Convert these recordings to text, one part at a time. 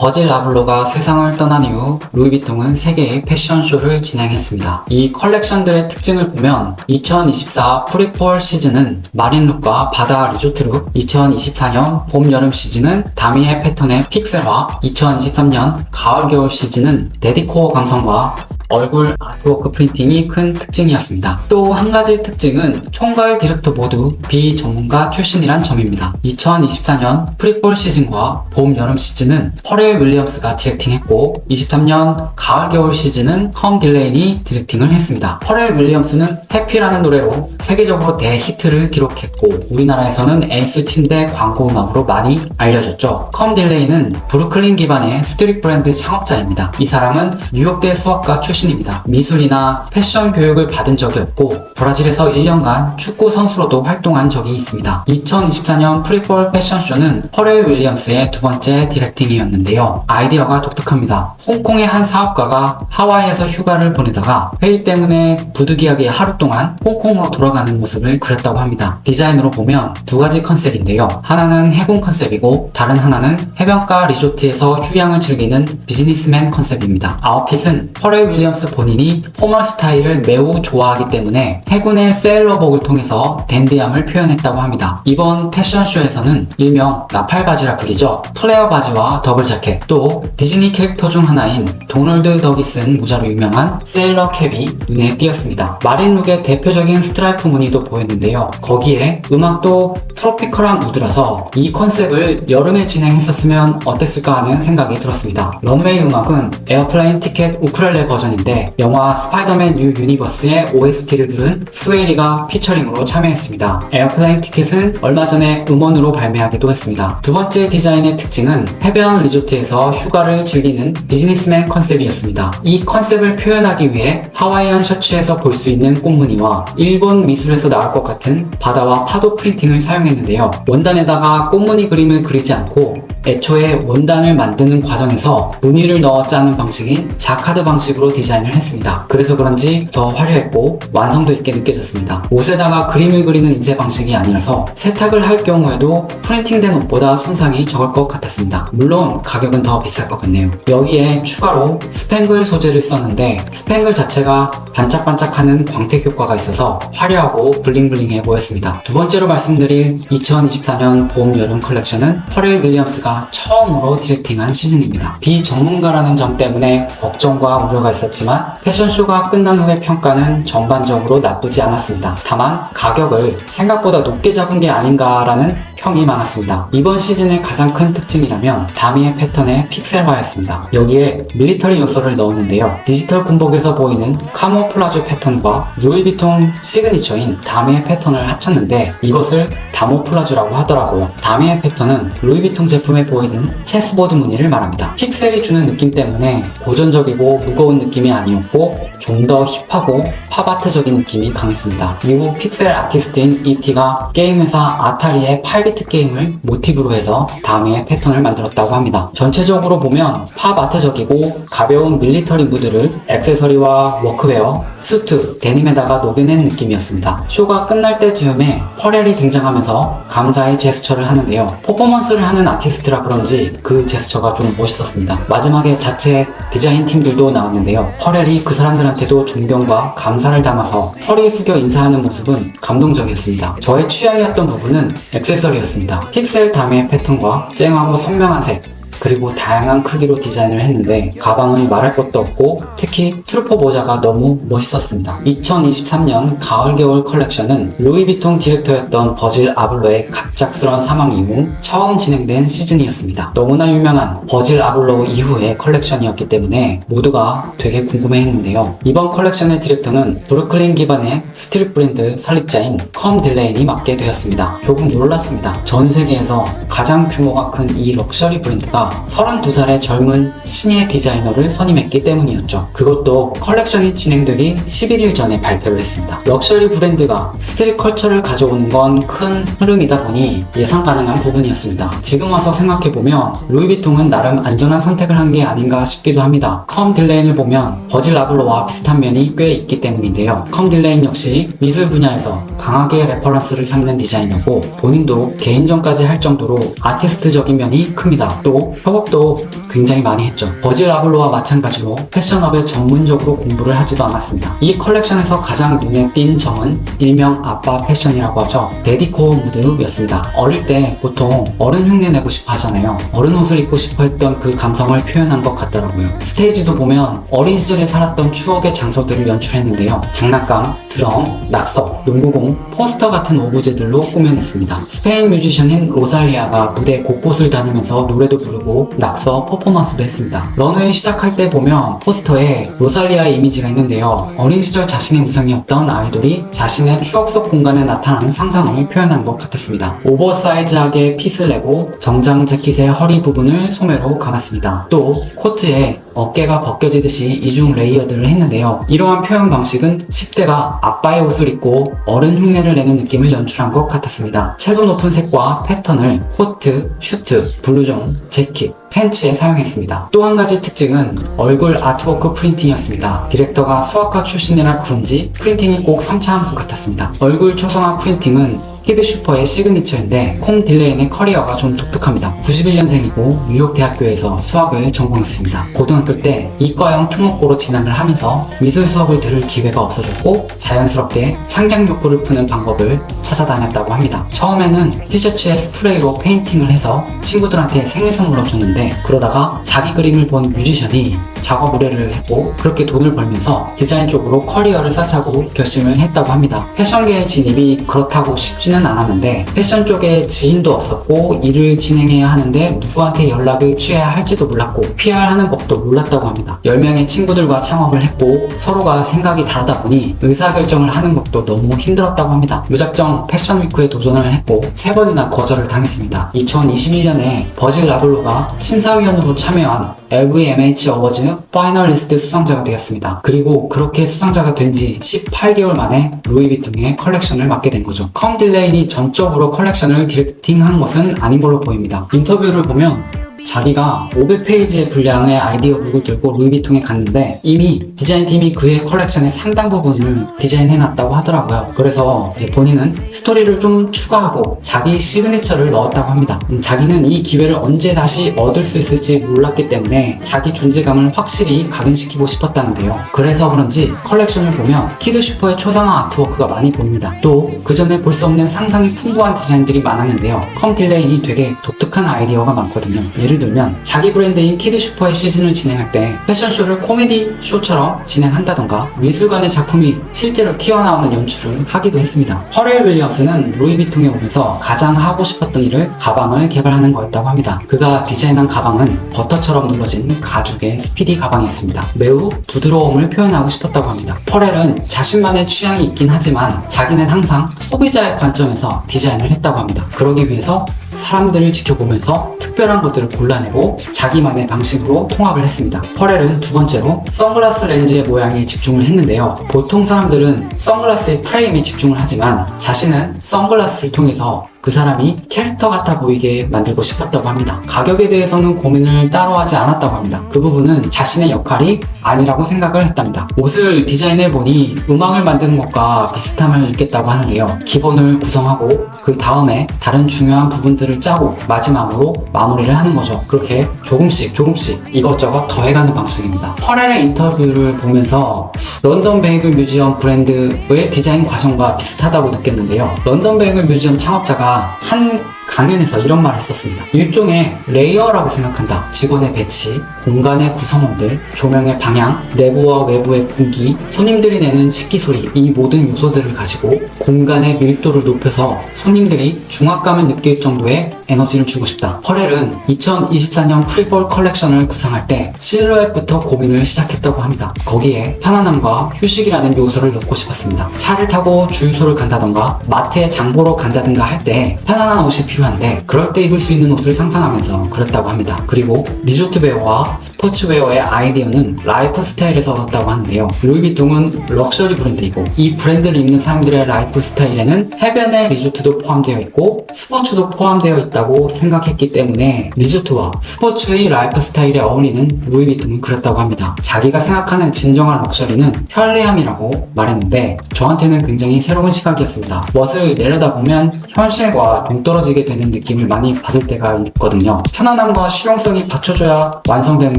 버질 라블로가 세상을 떠난 이후 루이비통은 세계의 패션쇼를 진행했습니다. 이 컬렉션들의 특징을 보면 2024 프리폴 시즌은 마린룩과 바다 리조트룩, 2024년 봄 여름 시즌은 다미의 패턴의 픽셀화, 2023년 가을 겨울 시즌은 데디코어 감성과 얼굴 아트워크 프린팅이 큰 특징이었습니다. 또 한 가지 특징은 총괄 디렉터 모두 비전문가 출신이란 점입니다. 2024년 프리폴 시즌과 봄 여름 시즌은 퍼렐 윌리엄스가 디렉팅했고 23년 가을 겨울 시즌은 컴 딜레인이 디렉팅을 했습니다. 퍼렐 윌리엄스는 해피라는 노래로 세계적으로 대히트를 기록했고 우리나라에서는 에이스 침대 광고 음악으로 많이 알려졌죠. 컴 딜레이는 브루클린 기반의 스트릿 브랜드 창업자입니다. 이 사람은 뉴욕대 수학과 출신 입니다. 미술이나 패션 교육을 받은 적이 없고 브라질에서 1년간 축구 선수로도 활동한 적이 있습니다. 2024년 프리폴 패션쇼는 퍼렐 윌리엄스의 두 번째 디렉팅이었는데요. 아이디어가 독특합니다. 홍콩의 한 사업가가 하와이에서 휴가를 보내다가 회의 때문에 부득이하게 하루 동안 홍콩으로 돌아가는 모습을 그렸다고 합니다. 디자인으로 보면 두 가지 컨셉인데요. 하나는 해군 컨셉이고 다른 하나는 해변가 리조트에서 휴양을 즐기는 비즈니스맨 컨셉입니다. 아웃핏은 퍼렐 윌리엄스 본인이 포멀 스타일을 매우 좋아하기 때문에 해군의 세일러복을 통해서 댄디함을 표현했다고 합니다. 이번 패션쇼에서는 일명 나팔 바지라 불리죠. 플레어 바지와 더블 자켓, 또 디즈니 캐릭터 중 하나인 도널드 덕이 쓴 모자로 유명한 세일러 캡이 눈에 띄었습니다. 마린룩의 대표적인 스트라이프 무늬도 보였는데요. 거기에 음악도 트로피컬한 무드라서 이 컨셉을 여름에 진행했었으면 어땠을까 하는 생각이 들었습니다. 런웨이 음악은 에어플레인 티켓 우크렐레 버전인데 영화 스파이더맨 뉴 유니버스의 OST를 부른 스웨이리가 피처링으로 참여했습니다. 에어플레인 티켓은 얼마 전에 음원으로 발매하기도 했습니다. 두 번째 디자인의 특징은 해변 리조트에서 휴가를 즐기는 비즈니스맨 컨셉이었습니다. 이 컨셉을 표현하기 위해 하와이안 셔츠에서 볼 수 있는 꽃무늬와 일본 미술에서 나올 것 같은 바다와 파도 프린팅을 사용했는데요. 원단에다가 꽃무늬 그림을 그리지 않고 애초에 원단을 만드는 과정에서 무늬를 넣어 짜는 방식인 자카드 방식으로 디자인을 했습니다. 그래서 그런지 더 화려했고 완성도 있게 느껴졌습니다. 옷에다가 그림을 그리는 인쇄 방식이 아니라서 세탁을 할 경우에도 프린팅된 옷보다 손상이 적을 것 같았습니다. 물론 가격은 더 비쌀 것 같네요. 여기에 추가로 스팽글 소재를 썼는데 스팽글 자체가 반짝반짝하는 광택 효과가 있어서 화려하고 블링블링해 보였습니다. 두 번째로 말씀드릴 2024년 봄 여름 컬렉션은 퍼렐 윌리엄스가 처음으로 디렉팅한 시즌입니다. 비전문가라는 점 때문에 걱정과 우려가 있었지만 패션쇼가 끝난 후의 평가는 전반적으로 나쁘지 않았습니다. 다만 가격을 생각보다 높게 잡은 게 아닌가라는 평이 많았습니다. 이번 시즌의 가장 큰 특징이라면 다미의 패턴의 픽셀화였습니다. 여기에 밀리터리 요소를 넣었는데요. 디지털 군복에서 보이는 카모플라주 패턴과 루이비통 시그니처인 다미의 패턴을 합쳤는데 이것을 다모플라주라고 하더라고요. 다미의 패턴은 루이비통 제품 에 보이는 체스보드 무늬를 말합니다. 픽셀이 주는 느낌 때문에 고전적이고 무거운 느낌이 아니었고 좀 더 힙하고 팝아트적인 느낌이 강했습니다. 미국 픽셀 아티스트인 ET가 게임 회사 아타리의 8비트 게임을 모티브로 해서 다미의 패턴을 만들었다고 합니다. 전체적으로 보면 팝아트적이고 가벼운 밀리터리 무드를 액세서리와 워크웨어, 수트, 데님에다가 녹여낸 느낌이었습니다. 쇼가 끝날 때쯤에 퍼렐이 등장하면서 감사의 제스처를 하는데요. 퍼포먼스를 하는 아티스트 라 그런지 그 제스처가 좀 멋있었습니다. 마지막에 자체 디자인 팀들도 나왔는데요. 퍼렐이 그 사람들한테도 존경과 감사를 담아서 허리 숙여 인사하는 모습은 감동적이었습니다. 저의 취향이었던 부분은 액세서리였습니다. 픽셀 담의 패턴과 쨍하고 선명한 색, 그리고 다양한 크기로 디자인을 했는데 가방은 말할 것도 없고 특히 트루퍼 모자가 너무 멋있었습니다. 2023년 가을 겨울 컬렉션은 루이비통 디렉터였던 버질 아블로의 갑작스러운 사망 이후 처음 진행된 시즌이었습니다. 너무나 유명한 버질 아블로 이후의 컬렉션이었기 때문에 모두가 되게 궁금해했는데요. 이번 컬렉션의 디렉터는 브루클린 기반의 스트릿 브랜드 설립자인 컴 딜레인이 맡게 되었습니다. 조금 놀랐습니다. 전 세계에서 가장 규모가 큰 이 럭셔리 브랜드가 32살의 젊은 신예 디자이너를 선임했기 때문이었죠. 그것도 컬렉션이 진행되기 11일 전에 발표를 했습니다. 럭셔리 브랜드가 스트릿 컬처를 가져오는 건 큰 흐름이다 보니 예상 가능한 부분이었습니다. 지금 와서 생각해보면 루이비통은 나름 안전한 선택을 한 게 아닌가 싶기도 합니다. 컴 딜레인을 보면 버질 라블로와 비슷한 면이 꽤 있기 때문인데요. 컴 딜레인 역시 미술 분야에서 강하게 레퍼런스를 삼는 디자이너고 본인도 개인전까지 할 정도로 아티스트적인 면이 큽니다. 또 협업도 굉장히 많이 했죠. 버질 라블로와 마찬가지로 패션업에 전문적으로 공부를 하지도 않았습니다. 이 컬렉션에서 가장 눈에 띈 점은 일명 아빠 패션이라고 하죠. 데디코 무드였습니다. 어릴 때 보통 어른 흉내 내고 싶어 하잖아요. 어른 옷을 입고 싶어 했던 그 감성을 표현한 것 같더라고요. 스테이지도 보면 어린 시절에 살았던 추억의 장소들을 연출했는데요. 장난감, 드럼, 낙석, 농구공, 포스터 같은 오브제들로 꾸며냈습니다. 스페인 뮤지션인 로살리아가 무대 곳곳을 다니면서 노래도 부르고 낙서, 퍼포먼스도 했습니다. 런웨이 시작할 때 보면 포스터에 로살리아 이미지가 있는데요. 어린 시절 자신의 무상이었던 아이돌이 자신의 추억 속 공간에 나타나는 상상을 표현한 것 같았습니다. 오버사이즈하게 핏을 내고 정장 재킷의 허리 부분을 소매로 감았습니다. 또 코트에 어깨가 벗겨지듯이 이중 레이어드를 했는데요. 이러한 표현 방식은 10대가 아빠의 옷을 입고 어른 흉내를 내는 느낌을 연출한 것 같았습니다. 채도 높은 색과 패턴을 코트, 슈트, 블루존, 재킷, 팬츠에 사용했습니다. 또 한 가지 특징은 얼굴 아트워크 프린팅이었습니다. 디렉터가 수학과 출신이라 그런지 프린팅이 꼭 3차 함수 같았습니다. 얼굴 초성화 프린팅은 히드 슈퍼의 시그니처인데 콩 딜레인의 커리어가 좀 독특합니다. 91년생이고 뉴욕 대학교에서 수학을 전공했습니다. 고등학교 때 이과형 특목고로 진학을 하면서 미술 수업을 들을 기회가 없어졌고 자연스럽게 창작 욕구를 푸는 방법을 찾아다녔다고 합니다. 처음에는 티셔츠에 스프레이로 페인팅을 해서 친구들한테 생일 선물로 줬는데 그러다가 자기 그림을 본 뮤지션이 작업 의뢰를 했고 그렇게 돈을 벌면서 디자인 쪽으로 커리어를 쌓자고 결심을 했다고 합니다. 패션계의 진입이 그렇다고 쉽지는 않았는데 패션 쪽에 지인도 없었고 일을 진행해야 하는데 누구한테 연락을 취해야 할지도 몰랐고 PR하는 법도 몰랐다고 합니다. 10명의 친구들과 창업을 했고 서로가 생각이 다르다 보니 의사결정을 하는 것도 너무 힘들었다고 합니다. 무작정 패션 위크에 도전을 했고 세 번이나 거절을 당했습니다. 2021년에 버질 라블로가 심사위원으로 참여한 LVMH 어워즈 파이널리스트 수상자가 되었습니다. 그리고 그렇게 수상자가 된 지 18개월 만에 루이비통의 컬렉션을 맡게 된 거죠. 컴 딜레인이 전적으로 컬렉션을 디렉팅한 것은 아닌 걸로 보입니다. 인터뷰를 보면 자기가 500페이지의 분량의 아이디어북을 들고 루이비통에 갔는데 이미 디자인팀이 그의 컬렉션의 상당 부분을 디자인해놨다고 하더라고요. 그래서 이제 본인은 스토리를 좀 추가하고 자기 시그니처를 넣었다고 합니다. 음, 자기는 이 기회를 언제 다시 얻을 수 있을지 몰랐기 때문에 자기 존재감을 확실히 각인시키고 싶었다는데요. 그래서 그런지 컬렉션을 보면 키드 슈퍼의 초상화 아트워크가 많이 보입니다. 또 그 전에 볼 수 없는 상상이 풍부한 디자인들이 많았는데요. 컴 딜레인이 되게 독특한 아이디어가 많거든요. 예를 들면 자기 브랜드인 키드 슈퍼의 시즌을 진행할 때 패션쇼를 코미디 쇼처럼 진행한다던가 미술관의 작품이 실제로 튀어나오는 연출을 하기도 했습니다. 허렐 윌리엄스는 루이비통에 오면서 가장 하고 싶었던 일을 가방을 개발하는 거였다고 합니다. 그가 디자인한 가방은 버터처럼 눌러진 가죽의 스피디 가방이었습니다. 매우 부드러움을 표현하고 싶었다고 합니다. 퍼렐은 자신만의 취향이 있긴 하지만 자기는 항상 소비자의 관점에서 디자인을 했다고 합니다. 그러기 위해서 사람들을 지켜보면서 특별한 것들을 골라내고 자기만의 방식으로 통합을 했습니다. 퍼렐은 두 번째로 선글라스 렌즈의 모양에 집중을 했는데요. 보통 사람들은 선글라스의 프레임에 집중을 하지만 자신은 선글라스를 통해서 그 사람이 캐릭터 같아 보이게 만들고 싶었다고 합니다. 가격에 대해서는 고민을 따로 하지 않았다고 합니다. 그 부분은 자신의 역할이 아니라고 생각을 했답니다. 옷을 디자인해보니 음악을 만드는 것과 비슷함을 느꼈다고 하는데요. 기본을 구성하고 그 다음에 다른 중요한 부분들을 짜고 마지막으로 마무리를 하는 거죠. 그렇게 조금씩 조금씩 이것저것 더해가는 방식입니다. 퍼렐의 인터뷰를 보면서 런던 베이글 뮤지엄 브랜드의 디자인 과정과 비슷하다고 느꼈는데요. 런던 베이글 뮤지엄 창업자가 한 강연에서 이런 말을 썼습니다. 일종의 레이어라고 생각한다. 직원의 배치, 공간의 구성원들, 조명의 방향, 내부와 외부의 공기, 손님들이 내는 식기소리, 이 모든 요소들을 가지고 공간의 밀도를 높여서 손님들이 중압감을 느낄 정도의 에너지를 주고 싶다. 퍼렐은 2024년 프리볼 컬렉션을 구상할 때 실루엣부터 고민을 시작했다고 합니다. 거기에 편안함과 휴식이라는 요소를 넣고 싶었습니다. 차를 타고 주유소를 간다던가 마트에 장 보러 간다든가 할 때 편안한 옷이 필요한데 그럴 때 입을 수 있는 옷을 상상하면서 그렸다고 합니다. 그리고 리조트 웨어와 스포츠웨어의 아이디어는 라이프 스타일에서 얻었다고 하는데요. 루이비통은 럭셔리 브랜드이고 이 브랜드를 입는 사람들의 라이프 스타일에는 해변의 리조트도 포함되어 있고 스포츠도 포함되어 있다고 생각했기 때문에 리조트와 스포츠의 라이프 스타일에 어울리는 루이비통을 그렸다고 합니다. 자기가 생각하는 진정한 럭셔리는 편리함이라고 말했는데 저한테는 굉장히 새로운 시각이었습니다. 멋을 내려다보면 현실과 동떨어지게 되는 느낌을 많이 받을 때가 있거든요. 편안함과 실용성이 받쳐줘야 완성되는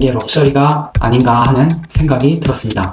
게 럭셔리가 아닌가 하는 생각이 들었습니다.